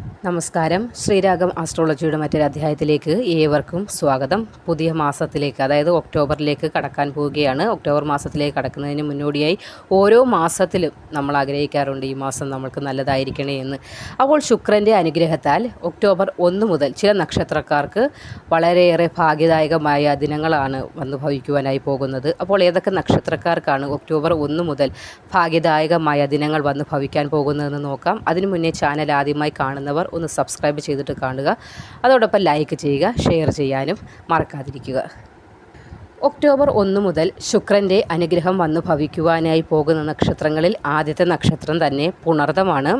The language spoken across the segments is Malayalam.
നമസ്കാരം. ശ്രീരാഗം ആസ്ട്രോളജിയുടെ മറ്റൊരു അധ്യായത്തിലേക്ക് ഏവർക്കും സ്വാഗതം. പുതിയ മാസത്തിലേക്ക് അതായത് ഒക്ടോബറിലേക്ക് കടക്കാൻ പോവുകയാണ്. ഒക്ടോബർ മാസത്തിലേക്ക് കടക്കുന്നതിന് മുന്നോടിയായി ഓരോ മാസത്തിലും നമ്മൾ ആഗ്രഹിക്കാറുണ്ട് ഈ മാസം നമ്മൾക്ക് നല്ലതായിരിക്കണേ എന്ന്. അപ്പോൾ ശുക്രന്റെ അനുഗ്രഹത്താൽ ഒക്ടോബർ ഒന്ന് മുതൽ ചില നക്ഷത്രക്കാർക്ക് വളരെയേറെ ഭാഗ്യദായകമായ ദിനങ്ങളാണ് വന്നു ഭവിക്കുവാനായി പോകുന്നത്. അപ്പോൾ ഏതൊക്കെ നക്ഷത്രക്കാർക്കാണ് ഒക്ടോബർ ഒന്ന് മുതൽ ഭാഗ്യദായകമായ ദിനങ്ങൾ വന്ന് ഭവിക്കാൻ പോകുന്നതെന്ന് നോക്കാം. അതിനു മുന്നേ ചാനൽ ആദ്യമായി കാണുന്നവർ ഒന്ന് സബ്സ്ക്രൈബ് ചെയ്തിട്ട് കാണുക. അതോടൊപ്പം ലൈക്ക് ചെയ്യുക ഷെയർ ചെയ്യാനും മറക്കാതിരിക്കുക. ഒക്ടോബർ ഒന്ന് മുതൽ ശുക്രന്റെ അനുഗ്രഹം വന്നു ഭവിക്കുവാനായി പോകുന്ന നക്ഷത്രങ്ങളിൽ ആദ്യത്തെ നക്ഷത്രം തന്നെ പുണർതമാണ്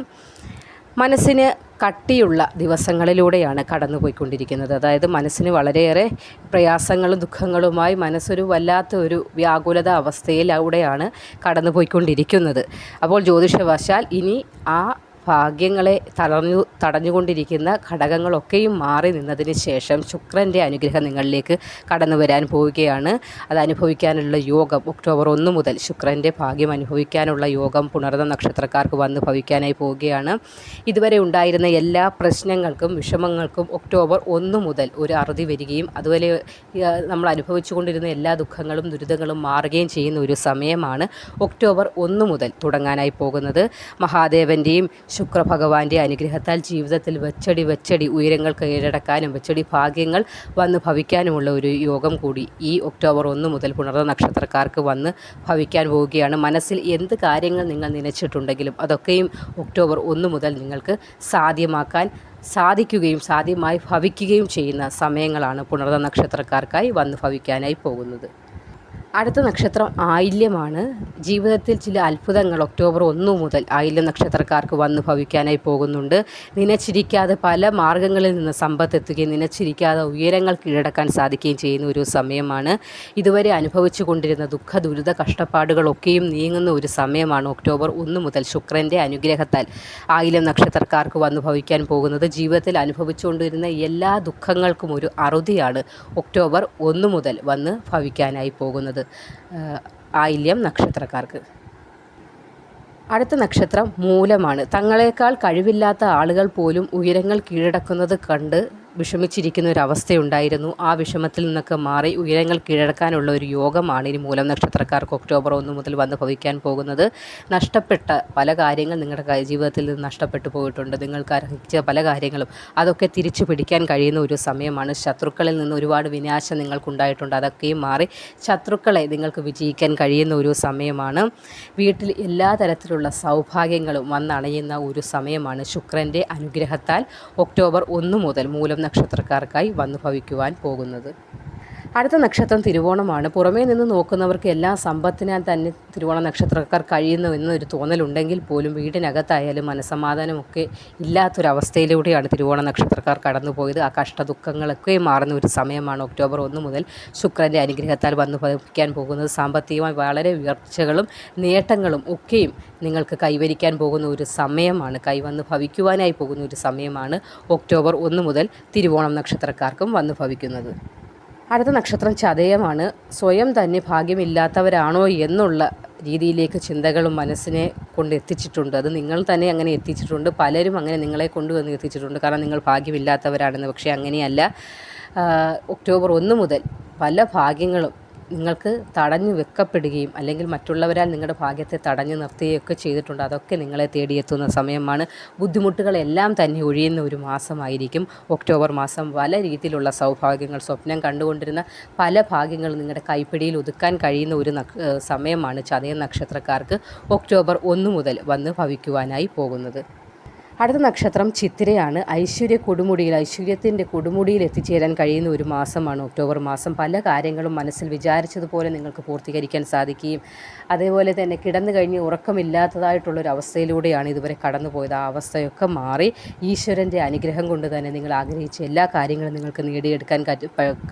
മനസ്സിന് കട്ടിയുള്ള ദിവസങ്ങളിലൂടെയാണ് കടന്നുപോയിക്കൊണ്ടിരിക്കുന്നത്. അതായത് മനസ്സിന് വളരെയേറെ പ്രയാസങ്ങളും ദുഃഖങ്ങളുമായി മനസ്സൊരു വല്ലാത്ത ഒരു വ്യാകുലത അവസ്ഥയിലൂടെയാണ് കടന്നുപോയിക്കൊണ്ടിരിക്കുന്നത്. അപ്പോൾ ജ്യോതിഷവശാൽ ഇനി ആ ഭാഗ്യങ്ങളെ തടഞ്ഞു തടഞ്ഞുകൊണ്ടിരിക്കുന്ന ഘടകങ്ങളൊക്കെയും മാറി നിന്നതിന് ശേഷം ശുക്രന്റെ അനുഗ്രഹം നിങ്ങളിലേക്ക് കടന്നു വരാൻ പോവുകയാണ്. അത് അനുഭവിക്കാനുള്ള യോഗം ഒക്ടോബർ ഒന്ന് മുതൽ ശുക്രന്റെ ഭാഗ്യം അനുഭവിക്കാനുള്ള യോഗം പുണർന്ന നക്ഷത്രക്കാർക്ക് വന്ന് ഭവിക്കാനായി പോവുകയാണ്. ഇതുവരെ ഉണ്ടായിരുന്ന എല്ലാ പ്രശ്നങ്ങൾക്കും വിഷമങ്ങൾക്കും ഒക്ടോബർ ഒന്ന് മുതൽ ഒരു അറുതി വരികയും അതുപോലെ നമ്മൾ അനുഭവിച്ചു കൊണ്ടിരുന്ന എല്ലാ ദുഃഖങ്ങളും ദുരിതങ്ങളും മാറുകയും ചെയ്യുന്ന ഒരു സമയമാണ് ഒക്ടോബർ ഒന്ന് മുതൽ തുടങ്ങാനായി പോകുന്നത്. മഹാദേവന്റെയും ശുക്രഭഗവാന്റെ അനുഗ്രഹത്താൽ ജീവിതത്തിൽ വെച്ചടി വെച്ചടി ഉയരങ്ങൾ കീഴടക്കാനും വെച്ചടി ഭാഗ്യങ്ങൾ വന്ന് ഭവിക്കാനുമുള്ള ഒരു യോഗം കൂടി ഈ ഒക്ടോബർ ഒന്ന് മുതൽ പുണർന്ന നക്ഷത്രക്കാർക്ക് വന്ന് ഭവിക്കാൻ പോവുകയാണ്. മനസ്സിൽ എന്ത് കാര്യങ്ങൾ നിങ്ങൾ നനച്ചിട്ടുണ്ടെങ്കിലും അതൊക്കെയും ഒക്ടോബർ ഒന്ന് മുതൽ നിങ്ങൾക്ക് സാധ്യമാക്കാൻ സാധിക്കുകയും സാധ്യമായി ഭവിക്കുകയും ചെയ്യുന്ന സമയങ്ങളാണ് പുണർന്ന നക്ഷത്രക്കാർക്കായി വന്ന് ഭവിക്കാനായി പോകുന്നത്. അടുത്ത നക്ഷത്രം ആയില്യമാണ്. ജീവിതത്തിൽ ചില അത്ഭുതങ്ങൾ ഒക്ടോബർ ഒന്ന് മുതൽ ആയില്യം നക്ഷത്രക്കാർക്ക് വന്ന് ഭവിക്കാനായി പോകുന്നുണ്ട്. നനച്ചിരിക്കാതെ പല മാർഗങ്ങളിൽ നിന്ന് സമ്പത്ത് എത്തുകയും നനച്ചിരിക്കാതെ ഉയരങ്ങൾ കീഴടക്കാൻ സാധിക്കുകയും ചെയ്യുന്ന ഒരു സമയമാണ്. ഇതുവരെ അനുഭവിച്ചു കൊണ്ടിരുന്ന ദുഃഖ ദുരിത കഷ്ടപ്പാടുകളൊക്കെയും നീങ്ങുന്ന ഒരു സമയമാണ് ഒക്ടോബർ ഒന്ന് മുതൽ ശുക്രന്റെ അനുഗ്രഹത്താൽ ആയില്യം നക്ഷത്രക്കാർക്ക് വന്ന് ഭവിക്കാൻ പോകുന്നത്. ജീവിതത്തിൽ അനുഭവിച്ചുകൊണ്ടിരുന്ന എല്ലാ ദുഃഖങ്ങൾക്കും ഒരു അറുതിയാണ് ഒക്ടോബർ ഒന്ന് മുതൽ വന്ന് ഭവിക്കാനായി പോകുന്നത്. ആയില്യം നക്ഷത്രക്കാർക്ക്. അടുത്ത നക്ഷത്രം മൂലമാണ്. തങ്ങളെക്കാൾ കഴിവില്ലാത്ത ആളുകൾ പോലും ഉയരങ്ങൾ കീഴടക്കുന്നത് കണ്ട് വിഷമിച്ചിരിക്കുന്ന ഒരു അവസ്ഥയുണ്ടായിരുന്നു. ആ വിഷമത്തിൽ നിന്നൊക്കെ മാറി ഉയരങ്ങൾ കീഴടക്കാനുള്ള ഒരു യോഗമാണ് ഇനി മൂലം നക്ഷത്രക്കാർക്ക് ഒക്ടോബർ ഒന്ന് മുതൽ വന്ന് ഭവിക്കാൻ പോകുന്നത്. നഷ്ടപ്പെട്ട പല കാര്യങ്ങൾ നിങ്ങളുടെ ജീവിതത്തിൽ നിന്ന് നഷ്ടപ്പെട്ടു പോയിട്ടുണ്ട്. നിങ്ങൾക്ക് അർഹിച്ച പല കാര്യങ്ങളും. അതൊക്കെ തിരിച്ചു പിടിക്കാൻ കഴിയുന്ന ഒരു സമയമാണ്. ശത്രുക്കളിൽ നിന്ന് ഒരുപാട് വിനാശം നിങ്ങൾക്കുണ്ടായിട്ടുണ്ട്. അതൊക്കെയും മാറി ശത്രുക്കളെ നിങ്ങൾക്ക് വിജയിക്കാൻ കഴിയുന്ന ഒരു സമയമാണ്. വീട്ടിൽ എല്ലാ തരത്തിലുള്ള സൗഭാഗ്യങ്ങളും വന്നണയുന്ന ഒരു സമയമാണ് ശുക്രന്റെ അനുഗ്രഹത്താൽ ഒക്ടോബർ ഒന്ന് മുതൽ മൂലം നക്ഷത്രക്കാർക്കായി വന്നു ഭവിക്കുവാൻ പോകുന്നത്. അടുത്ത നക്ഷത്രം തിരുവോണമാണ്. പുറമേ നിന്ന് നോക്കുന്നവർക്ക് എല്ലാ സമ്പത്തിനാൽ തന്നെ തിരുവോണ നക്ഷത്രക്കാർ കഴിയുന്നു എന്നൊരു തോന്നലുണ്ടെങ്കിൽ പോലും വീടിനകത്തായാലും മനസമാധാനമൊക്കെ ഇല്ലാത്തൊരവസ്ഥയിലൂടെയാണ് തിരുവോണ നക്ഷത്രക്കാർ കടന്നുപോയത്. ആ കഷ്ടദുഃഖങ്ങളൊക്കെ മാറുന്ന ഒരു സമയമാണ് ഒക്ടോബർ ഒന്ന് മുതൽ ശുക്രന്റെ അനുഗ്രഹത്താൽ വന്നു ഭവിക്കാൻ പോകുന്നത്. സാമ്പത്തികമായി വളരെ ഉയർച്ചകളും നേട്ടങ്ങളും ഒക്കെയും നിങ്ങൾക്ക് കൈവരിക്കാൻ പോകുന്ന ഒരു സമയമാണ്. കൈവന്ന് ഭവിക്കുവാനായി പോകുന്ന ഒരു സമയമാണ് ഒക്ടോബർ ഒന്ന് മുതൽ തിരുവോണം നക്ഷത്രക്കാർക്കും വന്നു ഭവിക്കുന്നത്. അടുത്ത നക്ഷത്രം ചതയമാണ്. സ്വയം തന്നെ ഭാഗ്യമില്ലാത്തവരാണോ എന്നുള്ള രീതിയിലേക്ക് ചിന്തകളും മനസ്സിനെ കൊണ്ട് എത്തിച്ചിട്ടുണ്ട്. അത് നിങ്ങൾ തന്നെ അങ്ങനെ എത്തിച്ചിട്ടുണ്ട്. പലരും അങ്ങനെ നിങ്ങളെ കൊണ്ടുവന്ന് എത്തിച്ചിട്ടുണ്ട്. കാരണം നിങ്ങൾ ഭാഗ്യമില്ലാത്തവരാണെന്ന്. പക്ഷേ അങ്ങനെയല്ല. ഒക്ടോബർ ഒന്ന് മുതൽ പല ഭാഗ്യങ്ങളും നിങ്ങൾക്ക് തടഞ്ഞു വെക്കപ്പെടുകയും അല്ലെങ്കിൽ മറ്റുള്ളവരാൽ നിങ്ങളുടെ ഭാഗ്യത്തെ തടഞ്ഞു നിർത്തുകയൊക്കെ ചെയ്തിട്ടുണ്ട്. അതൊക്കെ നിങ്ങളെ തേടിയെത്തുന്ന സമയമാണ്. ബുദ്ധിമുട്ടുകളെല്ലാം തന്നെ ഒഴിയുന്ന ഒരു മാസമായിരിക്കും. ഒക്ടോബർ മാസം പല രീതിയിലുള്ള സൗഭാഗ്യങ്ങൾ സ്വപ്നം കണ്ടുകൊണ്ടിരുന്ന പല ഭാഗ്യങ്ങളും നിങ്ങളുടെ കൈപ്പിടിയിൽ ഒതുക്കാൻ കഴിയുന്ന ഒരു സമയമാണ് ചതയ നക്ഷത്രക്കാർക്ക് ഒക്ടോബർ ഒന്ന് മുതൽ വന്ന് ഭവിക്കുവാനായി പോകുന്നത്. അടുത്ത നക്ഷത്രം ചിത്തിരയാണ്. ഐശ്വര്യ കൊടുമുടിയിൽ ഐശ്വര്യത്തിന്റെ കൊടുമുടിയിൽ എത്തിച്ചേരാൻ കഴിയുന്ന ഒരു മാസമാണ് ഒക്ടോബർ മാസം. പല കാര്യങ്ങളും മനസ്സിൽ വിചാരിച്ചതുപോലെ നിങ്ങൾക്ക് പൂർത്തീകരിക്കാൻ സാധിക്കുകയും അതേപോലെ തന്നെ കിടന്നു കഴിഞ്ഞ് ഉറക്കമില്ലാത്തതായിട്ടുള്ളൊരു അവസ്ഥയിലൂടെയാണ് ഇതുവരെ കടന്നുപോയത്. ആ അവസ്ഥയൊക്കെ മാറി ഈശ്വരന്റെ അനുഗ്രഹം കൊണ്ട് തന്നെ നിങ്ങൾ ആഗ്രഹിച്ച എല്ലാ കാര്യങ്ങളും നിങ്ങൾക്ക് നേടിയെടുക്കാൻ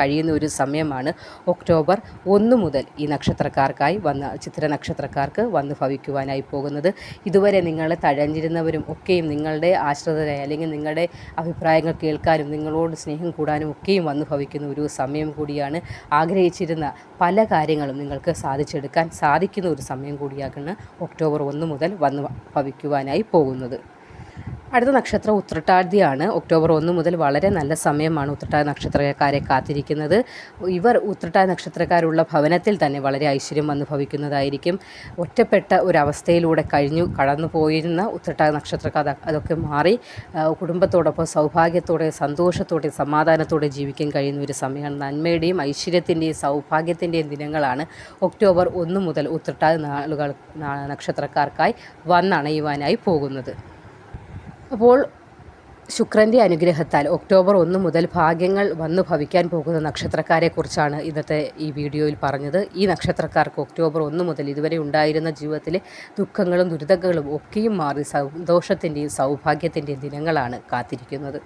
കഴിയുന്ന ഒരു സമയമാണ് ഒക്ടോബർ ഒന്ന് മുതൽ ഈ നക്ഷത്രക്കാർക്കായി വന്ന് ചിത്ര നക്ഷത്രക്കാർക്ക് വന്ന് ഭവിക്കുവാനായി പോകുന്നത്. ഇതുവരെ നിങ്ങളെ തഴഞ്ഞിരുന്നവരും ഒക്കെയും നിങ്ങളുടെ ആശ്രിതരായി അല്ലെങ്കിൽ നിങ്ങളുടെ അഭിപ്രായങ്ങൾ കേൾക്കാനും നിങ്ങളോട് സ്നേഹം കൂടാനും ഒക്കെയും വന്നു ഭവിക്കുന്ന ഒരു സമയം കൂടിയാണ് ആഗ്രഹിച്ചിരുന്ന പല കാര്യങ്ങളും നിങ്ങൾക്ക് സാധിച്ചെടുക്കാൻ സാധിക്കുന്ന ഒരു സമയം കൂടിയാകുന്ന ഒക്ടോബർ ഒന്ന് മുതൽ വന്ന് ഭവിക്കുവാനായി പോകുന്നത്. അടുത്ത നക്ഷത്രം ഉത്രട്ടാതിയാണ്. ഒക്ടോബർ ഒന്ന് മുതൽ വളരെ നല്ല സമയമാണ് ഉത്രട്ടാതി നക്ഷത്രക്കാരെ കാത്തിരിക്കുന്നത്. ഇവർ ഉത്രട്ടാതി നക്ഷത്രക്കാരുള്ള ഭവനത്തിൽ തന്നെ വളരെ ഐശ്വര്യം അനുഭവിക്കുന്നതായിരിക്കും. ഒറ്റപ്പെട്ട ഒരവസ്ഥയിലൂടെ കഴിഞ്ഞു കടന്നു പോയിരുന്ന ഉത്രട്ടാതി നക്ഷത്രക്കാർ അതൊക്കെ മാറി കുടുംബത്തോടൊപ്പം സൗഭാഗ്യത്തോടെ സന്തോഷത്തോടെ സമാധാനത്തോടെ ജീവിക്കാൻ കഴിയുന്ന ഒരു സമയമാണ്. നന്മയുടെയും ഐശ്വര്യത്തിന്റെയും സൗഭാഗ്യത്തിന്റെയും ദിനങ്ങളാണ് ഒക്ടോബർ ഒന്ന് മുതൽ ഉത്രട്ടാതി നാളുകൾ നക്ഷത്രക്കാർക്കായി വന്നണയുവാനായി പോകുന്നത്. അപ്പോൾ ശുക്രന്റെ അനുഗ്രഹത്താൽ ഒക്ടോബർ ഒന്ന് മുതൽ ഭാഗ്യങ്ങൾ വന്നു ഭവിക്കാൻ പോകുന്ന നക്ഷത്രക്കാരെക്കുറിച്ചാണ് ഇന്നത്തെ ഈ വീഡിയോയിൽ പറഞ്ഞത്. ഈ നക്ഷത്രക്കാർക്ക് ഒക്ടോബർ ഒന്ന് മുതൽ ഇതുവരെ ഉണ്ടായിരുന്ന ജീവിതത്തിലെ ദുഃഖങ്ങളും ദുരിതങ്ങളും ഒക്കെയും മാറി സന്തോഷത്തിന്റെയും സൗഭാഗ്യത്തിന്റെയും ദിനങ്ങളാണ് കാത്തിരിക്കുന്നത്.